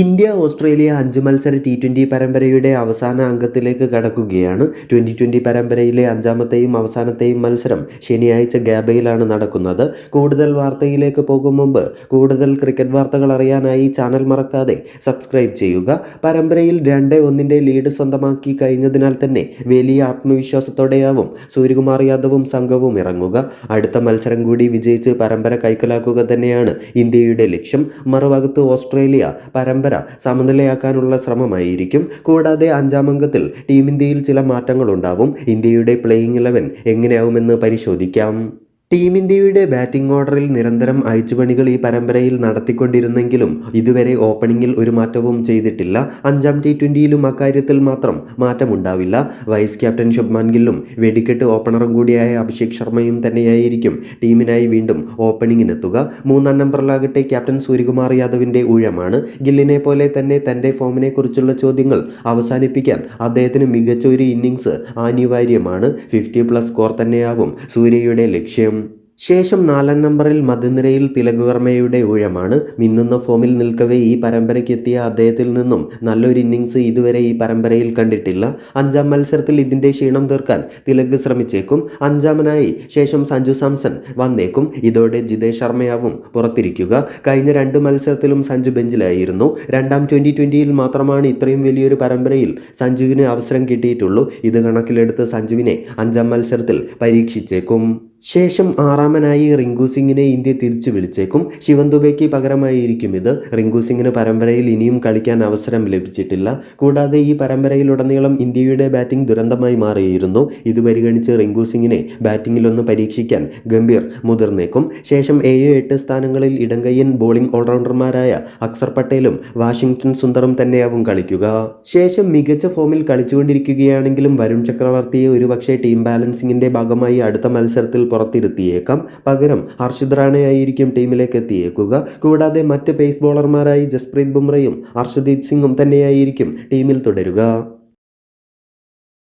India Australia അഞ്ച് മത്സര T twenty പരമ്പരയുടെ അവസാന അംഗത്തിലേക്ക് കടക്കുകയാണ്. ട്വന്റി ട്വന്റി പരമ്പരയിലെ അഞ്ചാമത്തെയും അവസാനത്തെയും മത്സരം ശനിയാഴ്ച ഗാബയിലാണ് നടക്കുന്നത്. കൂടുതൽ വാർത്തയിലേക്ക് പോകും മുമ്പ് കൂടുതൽ ക്രിക്കറ്റ് വാർത്തകൾ അറിയാനായി ചാനൽ മറക്കാതെ സബ്സ്ക്രൈബ് ചെയ്യുക. പരമ്പരയിൽ രണ്ട് ഒന്നിന്റെ ലീഡ് സ്വന്തമാക്കി കഴിഞ്ഞതിനാൽ തന്നെ വലിയ ആത്മവിശ്വാസത്തോടെയാവും സൂര്യകുമാർ യാദവും സംഘവും ഇറങ്ങുക. അടുത്ത മത്സരം കൂടി വിജയിച്ച് പരമ്പര കൈക്കലാക്കുക തന്നെയാണ് ഇന്ത്യയുടെ ലക്ഷ്യം. മറുഭാഗത്ത് ഓസ്ട്രേലിയ പരമ്പര സമനിലയാക്കാനുള്ള ശ്രമമായിരിക്കും. കൂടാതെ അഞ്ചാം അംഗത്തിൽ ടീം ഇന്ത്യയിൽ ചില മാറ്റങ്ങളുണ്ടാവും. ഇന്ത്യയുടെ പ്ലേയിങ് ഇലവൻ എങ്ങനെയാവുമെന്ന് പരിശോധിക്കാം. ടീം ഇന്ത്യയുടെ ബാറ്റിംഗ് ഓർഡറിൽ നിരന്തരം അയച്ചുപണികൾ ഈ പരമ്പരയിൽ നടത്തിക്കൊണ്ടിരുന്നെങ്കിലും ഇതുവരെ ഓപ്പണിംഗിൽ ഒരു മാറ്റവും ചെയ്തിട്ടില്ല. അഞ്ചാം ടി ട്വന്റിയിലും അക്കാര്യത്തിൽ മാത്രം മാറ്റമുണ്ടാവില്ല. വൈസ് ക്യാപ്റ്റൻ ശുഭ്മാൻ ഗില്ലും വെടിക്കെട്ട് ഓപ്പണറും കൂടിയായ അഭിഷേക് ശർമ്മയും തന്നെയായിരിക്കും ടീമിനായി വീണ്ടും ഓപ്പണിങ്ങിനെത്തുക മൂന്നാം നമ്പറിലാകട്ടെ ക്യാപ്റ്റൻ സൂര്യകുമാർ യാദവിന്റെ ഊഴമാണ്. ഗില്ലിനെ പോലെ തന്നെ തന്റെ ഫോമിനെക്കുറിച്ചുള്ള ചോദ്യങ്ങൾ അവസാനിപ്പിക്കാൻ അദ്ദേഹത്തിന് മികച്ച ഒരു ഇന്നിങ്സ് അനിവാര്യമാണ്. ഫിഫ്റ്റി പ്ലസ് സ്കോർ തന്നെയാവും സൂര്യയുടെ ലക്ഷ്യം. ശേഷം നാലാം നമ്പറിൽ മധ്യനിരയിൽ തിലക് വർമ്മയുടെ ഊഴമാണ്. മിന്നുന്ന ഫോമിൽ നിൽക്കവേ ഈ പരമ്പരയ്ക്ക് എത്തിയ അദ്ദേഹത്തിൽ നിന്നും നല്ലൊരു ഇന്നിങ്സ് ഇതുവരെ ഈ പരമ്പരയിൽ കണ്ടിട്ടില്ല. അഞ്ചാം മത്സരത്തിൽ ഇതിന്റെ ക്ഷീണം തീർക്കാൻ തിലക് ശ്രമിച്ചേക്കും. അഞ്ചാമനായി ശേഷം സഞ്ജു സാംസൺ വന്നേക്കും. ഇതോടെ ജിതേഷ് ശർമ്മയാവും പുറത്തിരിക്കുക. കഴിഞ്ഞ രണ്ട് മത്സരത്തിലും സഞ്ജു ബെഞ്ചിലായിരുന്നു. രണ്ടാം ട്വന്റി ട്വന്റിയിൽ മാത്രമാണ് ഇത്രയും വലിയൊരു പരമ്പരയിൽ സഞ്ജുവിന് അവസരം കിട്ടിയിട്ടുള്ളൂ. ഇത് കണക്കിലെടുത്ത് സഞ്ജുവിനെ അഞ്ചാം മത്സരത്തിൽ പരീക്ഷിച്ചേക്കും. ശേഷം ആറാമനായി റിങ്കു സിംഗിനെ ഇന്ത്യ തിരിച്ചു വിളിച്ചേക്കും. ശിവൻ പകരമായിരിക്കും ഇത്. റിങ്കു സിംഗിന് പരമ്പരയിൽ ഇനിയും കളിക്കാൻ അവസരം ലഭിച്ചിട്ടില്ല. കൂടാതെ ഈ പരമ്പരയിലുടനീളം ഇന്ത്യയുടെ ബാറ്റിംഗ് ദുരന്തമായി മാറിയിരുന്നു. ഇത് പരിഗണിച്ച് റിങ്കു സിംഗിനെ ബാറ്റിംഗിലൊന്ന് പരീക്ഷിക്കാൻ ഗംഭീർ മുതിർന്നേക്കും. ശേഷം ഏഴ് എട്ട് സ്ഥാനങ്ങളിൽ ഇടങ്കയ്യൻ ബോളിംഗ് ഓൾറൗണ്ടർമാരായ അക്സർ പട്ടേലും വാഷിംഗ്ടൺ സുന്ദറും തന്നെയാവും കളിക്കുക. ശേഷം മികച്ച ഫോമിൽ കളിച്ചുകൊണ്ടിരിക്കുകയാണെങ്കിലും വരുൺ ചക്രവർത്തിയെ ഒരുപക്ഷെ ടീം ബാലൻസിംഗിന്റെ ഭാഗമായി അടുത്ത മത്സരത്തിൽ പുറത്തിരുത്തിയേക്കാം. പകരം ഹർഷിദ് റാണയായിരിക്കും ടീമിലേക്ക് എത്തിയേക്കുക കൂടാതെ മറ്റ് പേസ് ബോളർമാരായി ജസ്പ്രീത് ബുംറയും ഹർഷദീപ് സിംഗും തന്നെയായിരിക്കും ടീമിൽ തുടരുക.